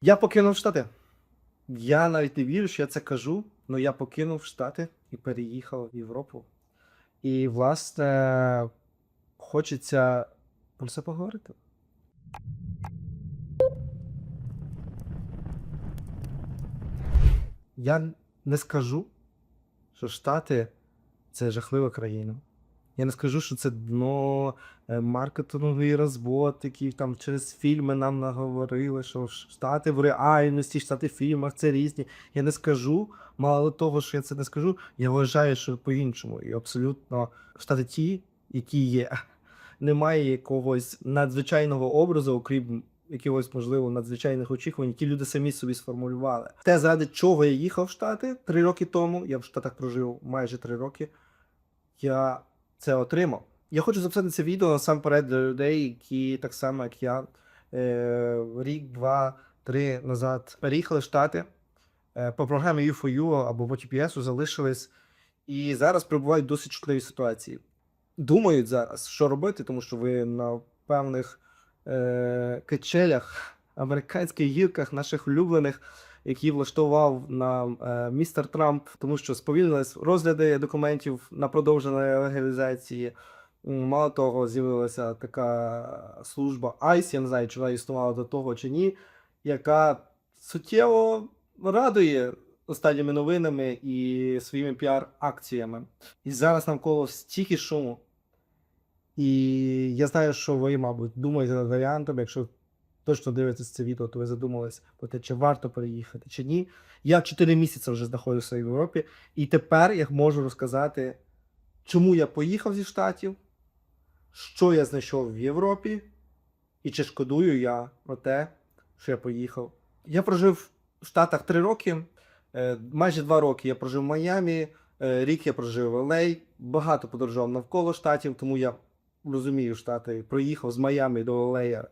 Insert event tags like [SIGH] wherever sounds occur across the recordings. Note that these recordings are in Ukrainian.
Я покинув Штати. Я навіть не вірю, що я це кажу, але я покинув Штати і переїхав в Європу. І, власне, хочеться про це поговорити. Я не скажу, що Штати це жахлива країна. Я не скажу, що це дно е, маркетинговий розвод, там через фільми нам наговорили, що Штати в реальності, Штати в фільмах це різні. Я не скажу, мало того, що я це не скажу, я вважаю, що по-іншому. І абсолютно Штати ті, які є. [LAUGHS] Немає якогось надзвичайного образу, окрім якихось, можливо, надзвичайних очікувань, які люди самі собі сформулювали. Те, заради чого я їхав в Штати три роки тому, я в Штатах прожив майже три роки. Я це отримав. Я хочу записати це відео насамперед для людей, які так само, як я, е, рік, два, три назад переїхали в Штати е, по програмі U4U або по TPS залишились і зараз перебувають в досить чутливій ситуації. Думають зараз, що робити, тому що ви на певних е, качелях, американських гірках, наших улюблених, які влаштував нам е, містер Трамп, тому що сповільнились розгляди документів на продовження легалізації. Мало того, з'явилася така служба ICE, я не знаю, чи вона існувала до того чи ні, яка суттєво радує останніми новинами і своїми піар-акціями. І зараз навколо стільки шуму. І я знаю, що ви, мабуть, думаєте над варіантом, якщо точно дивитесь це відео, то ви задумались про те, чи варто переїхати, чи ні. Я 4 місяці вже знаходжуся в Європі, і тепер я можу розказати, чому я поїхав зі Штатів, що я знайшов в Європі, і чи шкодую я про те, що я поїхав. Я прожив в Штатах 3 роки, е, майже 2 роки я прожив в Майамі, е, рік я прожив в LA, багато подорожував навколо штатів, тому я розумію штати. Проїхав з Майами до е,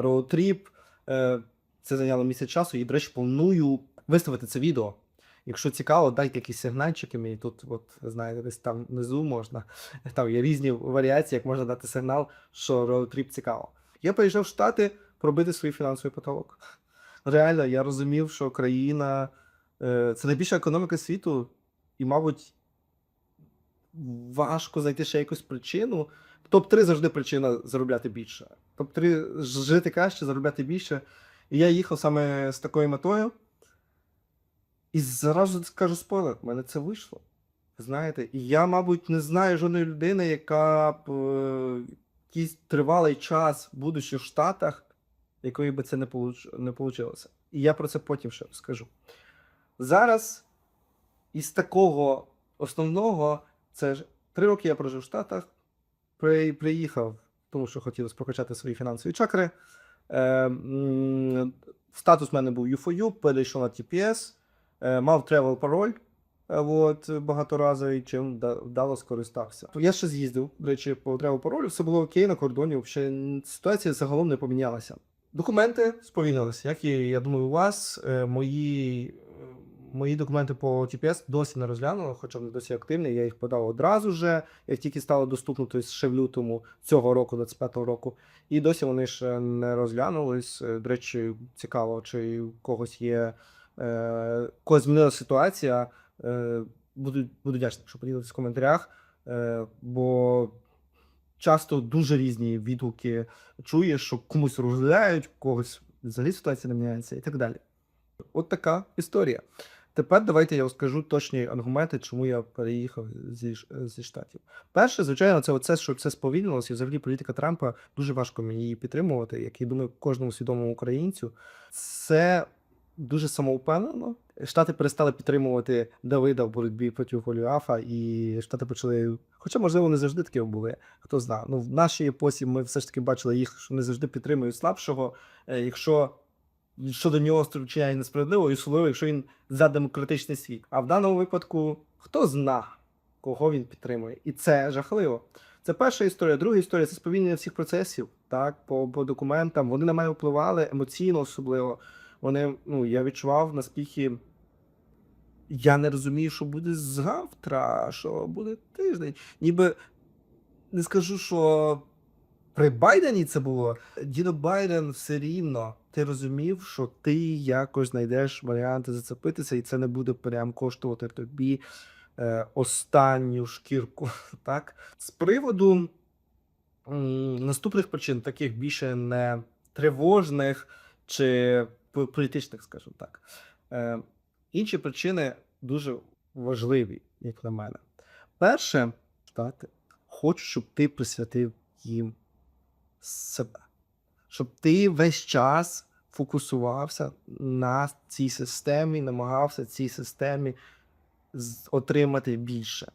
роутріп. Е, Це зайняло місяць часу, і, до речі, планую виставити це відео. Якщо цікаво, дайте якісь сигнальчики мені. Тут, от, знаєте, десь там внизу можна. [LAUGHS] Там є різні варіації, як можна дати сигнал, що роутріп цікаво. Я приїжджав в Штати пробити свій фінансовий потолок. Реально, я розумів, що країна е, це найбільша економіка світу, і, мабуть, важко знайти ще якусь причину. Топ-3 завжди причина заробляти більше. Топ-3 жити краще, заробляти більше. І я їхав саме з такою метою. І зразу скажу спойлер, в мене це вийшло. Знаєте, і я, мабуть, не знаю жодної людини, яка б е, якийсь тривалий час, будучи в Штатах, якої би це не получ... не вийшло. І я про це потім ще розкажу. Зараз із такого основного, це ж три роки я прожив в Штатах, при, приїхав, тому що хотілося прокачати свої фінансові чакри. Е, м, статус в мене був U4U, перейшов на TPS, мав travel пароль. е, От, багаторазовий, чим вдало скористався. Я ще з'їздив, до речі, по travel паролю, все було окей на кордоні, взагалі ситуація загалом не помінялася. Документи сповільнилися, як і я думаю, у вас. Е, Мої, е, мої документи по TPS досі не розглянули, хоча вони досі активні. Я їх подав одразу же, як тільки стало доступно, тобто ще в лютому цього року, 25-го року. І досі вони ще не розглянулись. Е, До речі, цікаво, чи у когось є е, когось змінила ситуація. Е, буду, буду вдячний, якщо поділитесь в коментарях. Е, бо часто дуже різні відгуки чуєш, що комусь розглядають, когось взагалі ситуація не міняється і так далі. От така історія. Тепер давайте я розкажу точні аргументи, чому я переїхав зі, зі штатів. Перше, звичайно, це оце, що це сповільнилося, взагалі політика Трампа дуже важко мені її підтримувати, як я думаю, кожному свідомому українцю. Це дуже самоупевнено. Штати перестали підтримувати Давида в боротьбі проти Голіафа, і Штати почали. Хоча, можливо, не завжди такі були. Хто знає. Ну, в нашій епосі ми все ж таки бачили їх, що не завжди підтримують слабшого. Е, Якщо щодо нього вчиняє несправедливо, і особливо, якщо він за демократичний світ. А в даному випадку хто зна, кого він підтримує. І це жахливо. Це перша історія. Друга історія це сповільнення всіх процесів, так, по, по документам. Вони на мене впливали емоційно особливо. Вони, ну, я відчував, наскільки я не розумію, що буде завтра, що буде тиждень. Ніби не скажу, що При Байдені це було. Дідо Байден все рівно. Ти розумів, що ти якось знайдеш варіанти зацепитися, і це не буде прям коштувати тобі е, останню шкірку. [LAUGHS] Так? З приводу м, наступних причин, таких більше не тривожних чи політичних, скажімо так. Е, інші причини дуже важливі, як на мене. Перше, штати хочуть, щоб ти присвятив їм себе. Щоб ти весь час фокусувався на цій системі, намагався цій системі отримати більше.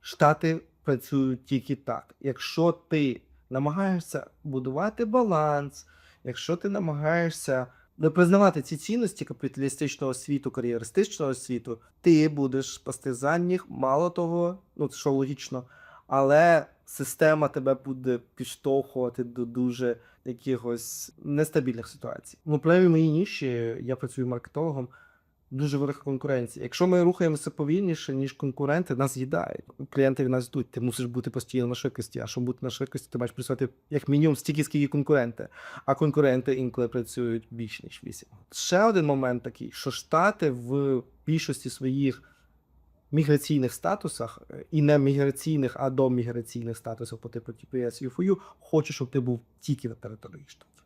Штати працюють тільки так. Якщо ти намагаєшся будувати баланс, якщо ти намагаєшся не признавати ці цінності капіталістичного світу, кар'єристичного світу, ти будеш пасти за мало того, ну що логічно, але система тебе буде підштовхувати до дуже якихось нестабільних ситуацій. Ну, плеві мої ніші, я працюю маркетологом, дуже велика конкуренція. Якщо ми рухаємося повільніше, ніж конкуренти, нас їдають. Клієнти від нас йдуть. Ти мусиш бути постійно на швидкості. А щоб бути на швидкості, ти маєш працювати як мінімум стільки, скільки конкуренти. А конкуренти інколи працюють більш ніж 8. Ще один момент такий, що Штати в більшості своїх міграційних статусах е, і не міграційних, а доміграційних статусах по типу TPS UFU, хочуть, щоб ти був тільки на території штатів.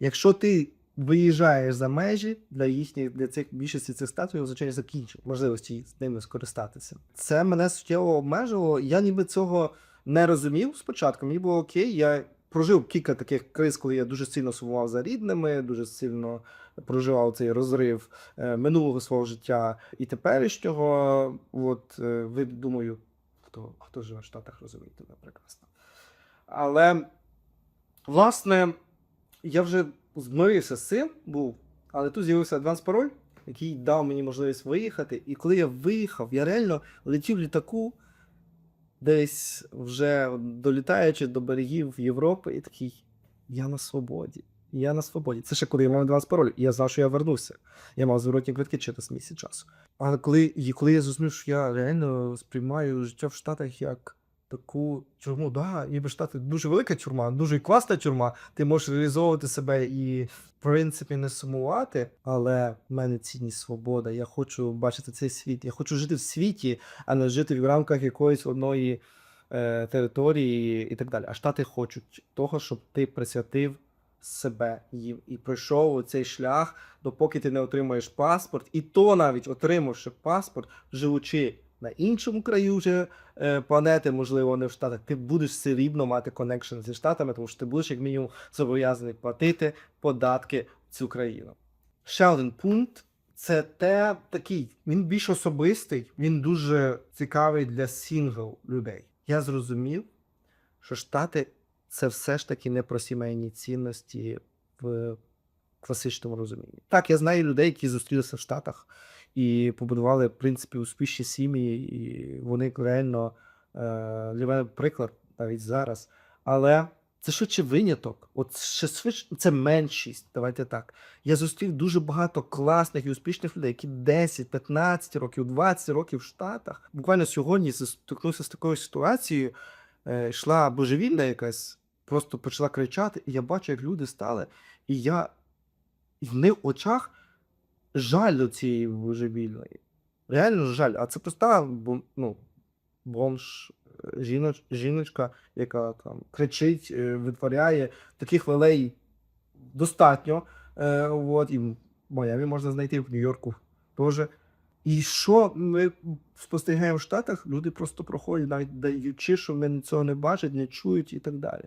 Якщо ти виїжджаєш за межі для їхніх для цих більшості цих статусів, означає закінчення можливості з ними скористатися. Це мене суттєво обмежувало. Я ніби цього не розумів спочатку. Мені було окей. Я прожив кілька таких криз, коли я дуже сильно сумував за рідними, дуже сильно проживав цей розрив е, минулого свого життя і теперішнього. От е, ви думаю, хто, хто живе в Штатах, розумієте мене прекрасно. Але власне я вже змирився з цим був, але тут з'явився адванс пароль, який дав мені можливість виїхати. І коли я виїхав, я реально летів в літаку, десь вже долітаючи до берегів Європи, і такий: я на свободі. Я на свободі. Це ще коли я мав адванс пароль, я знав, що я вернуся. Я мав зворотні квитки через місяць часу. Але коли, коли я зрозумів, що я реально сприймаю життя в Штатах як таку тюрму, да, ніби Штати дуже велика тюрма, дуже класна тюрма. Ти можеш реалізовувати себе і, в принципі, не сумувати. Але в мене цінність свобода. Я хочу бачити цей світ. Я хочу жити в світі, а не жити в рамках якоїсь одної е, території і так далі. А Штати хочуть того, щоб ти присвятив себе їм і пройшов цей шлях, допоки ти не отримаєш паспорт, і то навіть отримавши паспорт, живучи на іншому краю вже е, планети, можливо, не в Штатах, ти будеш все рівно мати коннекшн зі Штатами, тому що ти будеш як мінімум зобов'язаний платити податки в цю країну. Ще один пункт. Це те такий, він більш особистий, він дуже цікавий для сінгл людей. Я зрозумів, що Штати це все ж таки не про сімейні цінності в класичному розумінні. Так, я знаю людей, які зустрілися в Штатах і побудували, в принципі, успішні сім'ї, і вони реально е, для мене приклад навіть зараз. Але це швидше виняток. От ще швидше це меншість. Давайте так. Я зустрів дуже багато класних і успішних людей, які 10, 15 років, 20 років в Штатах. Буквально сьогодні стикнувся з такою ситуацією. Е, йшла божевільна якась, просто почала кричати, і я бачу, як люди стали, і я і в них очах жаль до цієї божевільної. Реально жаль. А це проста ну, бомж, е, жіноч, жіночка, яка там кричить, е, витворяє. Таких велей достатньо. Е, от, і в Майамі можна знайти, в Нью-Йорку теж. І що ми спостерігаємо в Штатах, люди просто проходять, навіть даючи, що вони цього не бачать, не чують і так далі.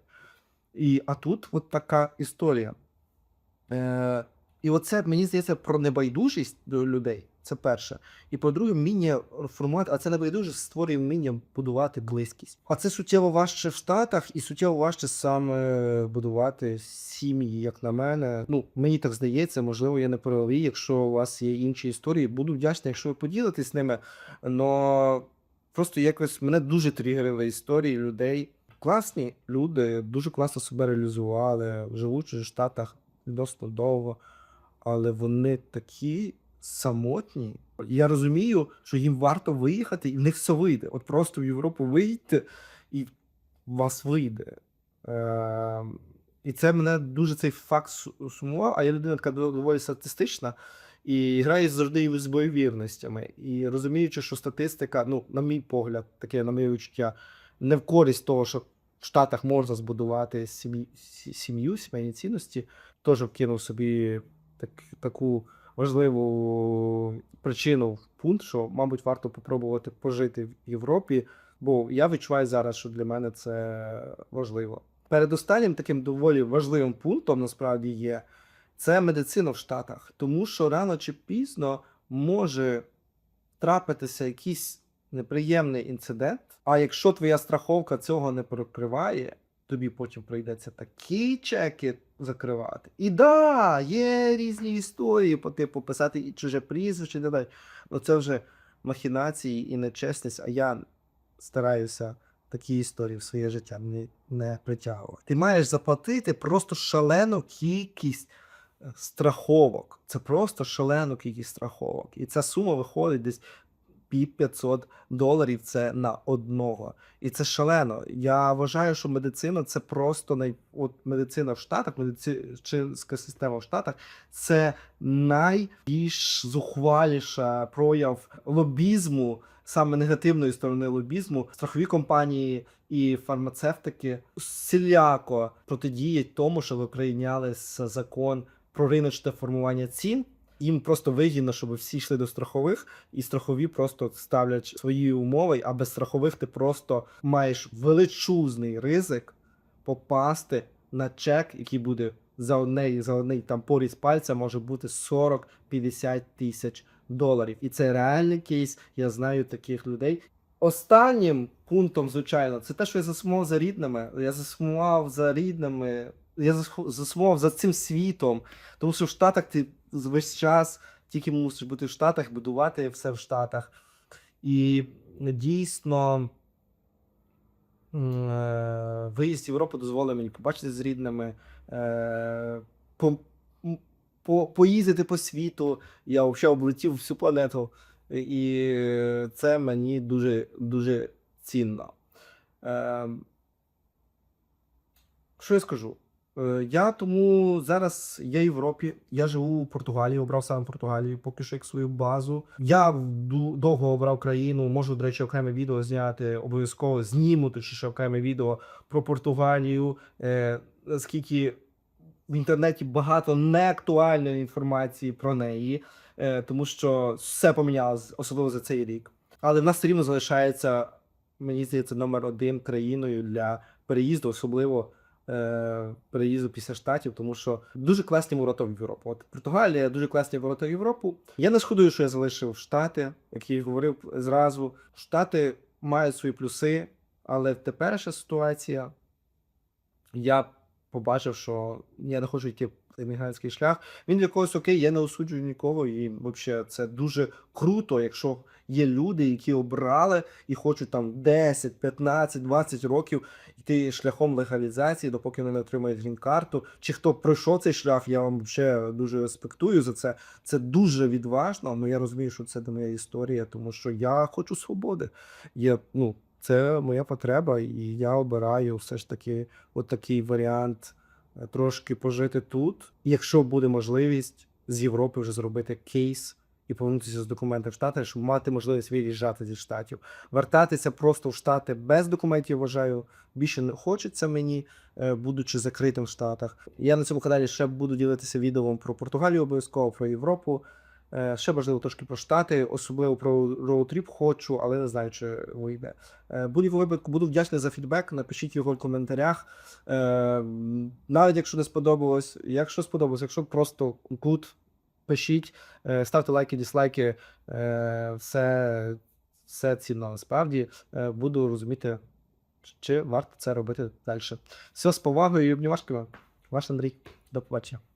І, а тут от така історія. Е, і оце, мені здається, про небайдужість до людей. Це перше. І по-друге, вміння формувати, а це небайдужість створює вміння будувати близькість. А це суттєво важче в Штатах, і суттєво важче саме будувати сім'ї, як на мене. Ну, мені так здається, можливо, я не правий. Якщо у вас є інші історії, буду вдячний, якщо ви поділитесь ними. Но просто якось мене дуже тригерили історії людей. Класні люди, дуже класно себе реалізували, живучи в Штатах відносно довго, але вони такі самотні. Я розумію, що їм варто виїхати, і в них все вийде. От просто в Європу виїдьте, і вас вийде. Е, і це мене дуже цей факт сумував, а я людина така доволі статистична і граю завжди із бойовірностями. І розуміючи, що статистика, ну, на мій погляд, таке, на моє відчуття, не в користь того, що в Штатах можна збудувати сім'ю сімейні цінності, теж вкинув собі так, таку важливу причину в пункт, що, мабуть, варто попробувати пожити в Європі, бо я відчуваю зараз, що для мене це важливо. Передостаннім таким доволі важливим пунктом насправді є це медицина в Штатах, тому що рано чи пізно може трапитися якийсь неприємний інцидент. А якщо твоя страховка цього не прикриває, тобі потім прийдеться такі чеки закривати. І да, є різні історії по типу писати і чуже прізвище і далі. Ну це вже махінації і нечесність, а я стараюся такі історії в своє життя не, не притягувати. Ти маєш заплатити просто шалену кількість е, страховок. Це просто шалену кількість страховок. І ця сума виходить десь під 500 доларів це на одного. І це шалено. Я вважаю, що медицина це просто най... от медицина в Штатах, медицинська система в Штатах це найбільш зухваліша прояв лобізму, саме негативної сторони лобізму. Страхові компанії і фармацевтики всіляко протидіють тому, щоб прийняли закон про риночне формування цін. Їм просто вигідно, щоб всі йшли до страхових, і страхові просто ставлять свої умови, а без страхових ти просто маєш величезний ризик попасти на чек, який буде за одне, за одний там поріз пальця може бути 40-50 тисяч доларів. І це реальний кейс. Я знаю таких людей. Останнім пунктом, звичайно, це те, що я засумував за рідними. Я засумував за рідними. Я засумував за цим світом, тому що в Штатах ти весь час тільки мусиш бути в Штатах, будувати все в Штатах. І дійсно е, виїзд в Європу дозволив мені побачити з рідними, е, по, по, поїздити по світу. Я взагалі облетів всю планету, і це мені дуже, дуже цінно. Е, що я скажу? Е, Я тому зараз є в Європі. Я живу в Португалії, обрав саме Португалію, поки що як свою базу. Я довго обрав країну. Можу, до речі, окреме відео зняти. Обов'язково зніму точніше окреме відео про Португалію. Е, Оскільки в інтернеті багато неактуальної інформації про неї, е, тому що все помінялося, особливо за цей рік. Але в нас все рівно залишається, мені здається, номер один країною для переїзду, особливо переїзду після штатів, тому що дуже класні ворота в Європу. От Португалія дуже класні ворота в Європу. Я не шкодую, що я залишив Штати, як я говорив зразу. Штати мають свої плюси, але теперішня ситуація. Я побачив, що я не хочу йти емігрантський шлях. Він для когось окей, я не осуджую нікого. І взагалі це дуже круто, якщо є люди, які обрали і хочуть там 10, 15, 20 років йти шляхом легалізації, допоки вони не отримають грін-карту. Чи хто пройшов цей шлях, я вам ще дуже респектую за це. Це дуже відважно. але я розумію, що це не моя історія, тому що я хочу свободи. Я, ну, це моя потреба, і я обираю все ж таки от такий варіант трошки пожити тут. Якщо буде можливість з Європи вже зробити кейс і повернутися з документами в Штати, щоб мати можливість виїжджати зі штатів. Вертатися просто в Штати без документів, вважаю, більше не хочеться мені, е, будучи закритим в Штатах. Я на цьому каналі ще буду ділитися відео про Португалію обов'язково, про Європу. Е, Ще можливо трошки про Штати, особливо про роутріп хочу, але не знаю, чи вийде. Е, будь-якому випадку буду вдячний за фідбек. Напишіть його в коментарях. Е, Навіть якщо не сподобалось, якщо сподобалось, якщо просто good, пишіть, ставте лайки, дізлайки. Е, Все, все цінно насправді. Буду розуміти, чи варто це робити далі. Все з повагою і обнімашками. Ваш Андрій. До побачення.